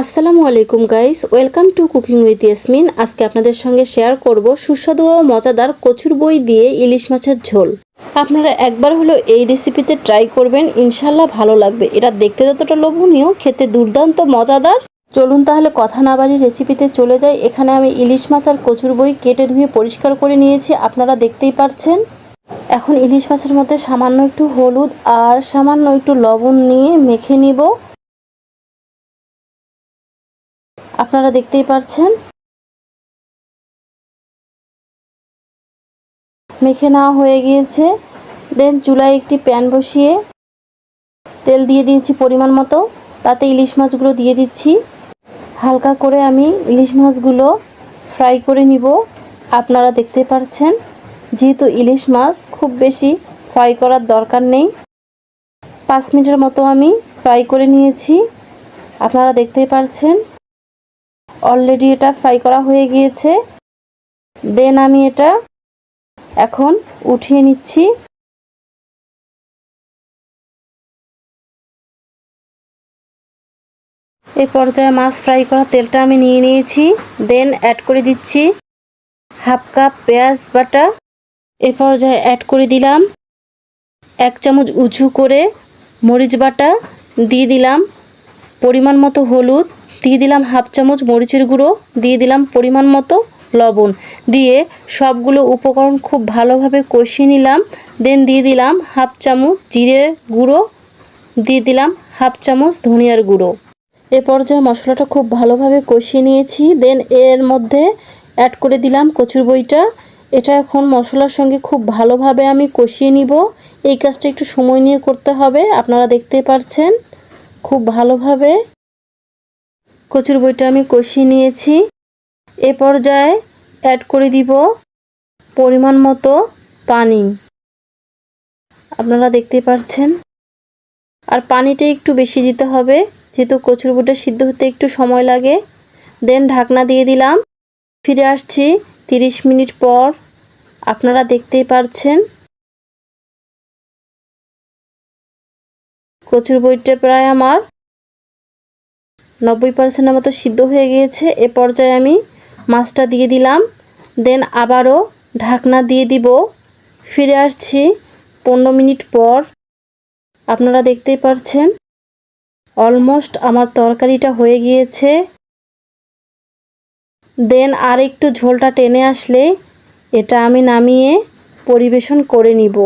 আসসালামু আলাইকুম guys welcome to cooking with Yasmin আজকে আপনাদের সঙ্গে শেয়ার করব সুস্বাদু ও মজাদার কচুর বই দিয়ে ইলিশ মাছের ঝোল। আপনারা একবার হলো এই রেসিপিতে ট্রাই করবেন। ইনশাল্লাহ ভালো লাগবে। এটা দেখতে যতটা লোভনীয়, খেতে দুর্দান্ত, মজাদার। চলুন তাহলে কথা না বাড়ি রেসিপিতে চলে যাই। এখানে আমি ইলিশ মাছ আর কচুর বই কেটে ধুয়ে পরিষ্কার করে নিয়েছি। আপনারা দেখতেই পাচ্ছেন এখন ইলিশ মাছের মধ্যে সামান্য একটু হলুদ আর সামান্য একটু লবণ নিয়ে মেখে নিব। আপনারা দেখতেই পাচ্ছেন মেখে নেওয়া হয়ে গিয়েছে। দেন চুলায় একটি প্যান বসিয়ে তেল দিয়ে দিয়েছি পরিমাণ মতো। তাতে ইলিশ মাছগুলো দিয়ে দিচ্ছি। হালকা করে আমি ইলিশ মাছগুলো ফ্রাই করে নিব। আপনারা দেখতে পাচ্ছেন যেহেতু ইলিশ মাছ খুব বেশি ফ্রাই করার দরকার নেই। পাঁচ মিনিটের মতো আমি ফ্রাই করে নিয়েছি। আপনারা দেখতেই পাচ্ছেন অলরেডি এটা ফ্রাই করা হয়ে গিয়েছে। দেন আমি এটা এখন উঠিয়ে নিচ্ছি। এই পর্যায়ে মাছ ফ্রাই করা তেলটা আমি নিয়ে নিয়েছি। দেন অ্যাড করে দিচ্ছি হাফ কাপ পেঁয়াজ বাটা। এ পর্যায়ে অ্যাড করে দিলাম এক চামচ উঁচু করে মরিচ বাটা। দিয়ে দিলাম পরিমাণ মতো হলুদ, দিয়ে দিলাম হাফ চামচ মরিচের গুঁড়ো, দিয়ে দিলাম পরিমাণ মতো লবণ। দিয়ে সবগুলো উপকরণ খুব ভালোভাবে কষিয়ে নিলাম। দেন দিয়ে দিলাম হাফ চামচ জিরে গুঁড়ো, দিয়ে দিলাম হাফ চামচ ধনিয়ার গুঁড়ো। এ পর্যায়ে মশলাটা খুব ভালোভাবে কষিয়ে নিয়েছি। দেন এর মধ্যে অ্যাড করে দিলাম কচুর বইটা। এটা এখন মশলার সঙ্গে খুব ভালোভাবে আমি কষিয়ে নিব। এই কাজটা একটু সময় নিয়ে করতে হবে, আপনারা দেখতে পাচ্ছেন খুব ভালোভাবে কচুর বইটা আমি কষিয়ে নিয়েছি। এ পর্যায়ে অ্যাড করে দিব পরিমাণ মতো পানি। আপনারা দেখতে পাচ্ছেন আর পানিটা একটু বেশি দিতে হবে, যেহেতু কচুর বইটা সিদ্ধ হতে একটু সময় লাগে। দেন ঢাকনা দিয়ে দিলাম। ফিরে আসছি তিরিশ মিনিট পর। আপনারা দেখতেই পারছেন কচুর বইটা প্রায় আমার। নব্বই পার্সেন্টের মতো সিদ্ধ হয়ে গিয়েছে। এ পর্যায়ে আমি মাছটা দিয়ে দিলাম। দেন আবারও ঢাকনা দিয়ে দিব। ফিরে আসছি পনেরো মিনিট পর। আপনারা দেখতেই পারছেন, অলমোস্ট আমার তরকারিটা হয়ে গিয়েছে। দেন আর একটু ঝোলটা টেনে আসলে এটা আমি নামিয়ে পরিবেশন করে নিব।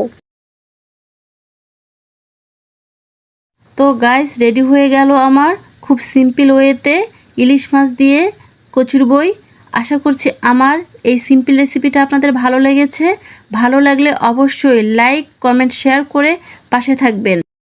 তো গাইস রেডি হয়ে গেল আমার খুব সিম্পল ওয়েতে ইলিশ মাছ দিয়ে কচুর বই। আশা করছি আমার এই সিম্পল রেসিপিটা আপনাদের ভালো লেগেছে। ভালো লাগলে অবশ্যই লাইক কমেন্ট শেয়ার করে পাশে থাকবেন।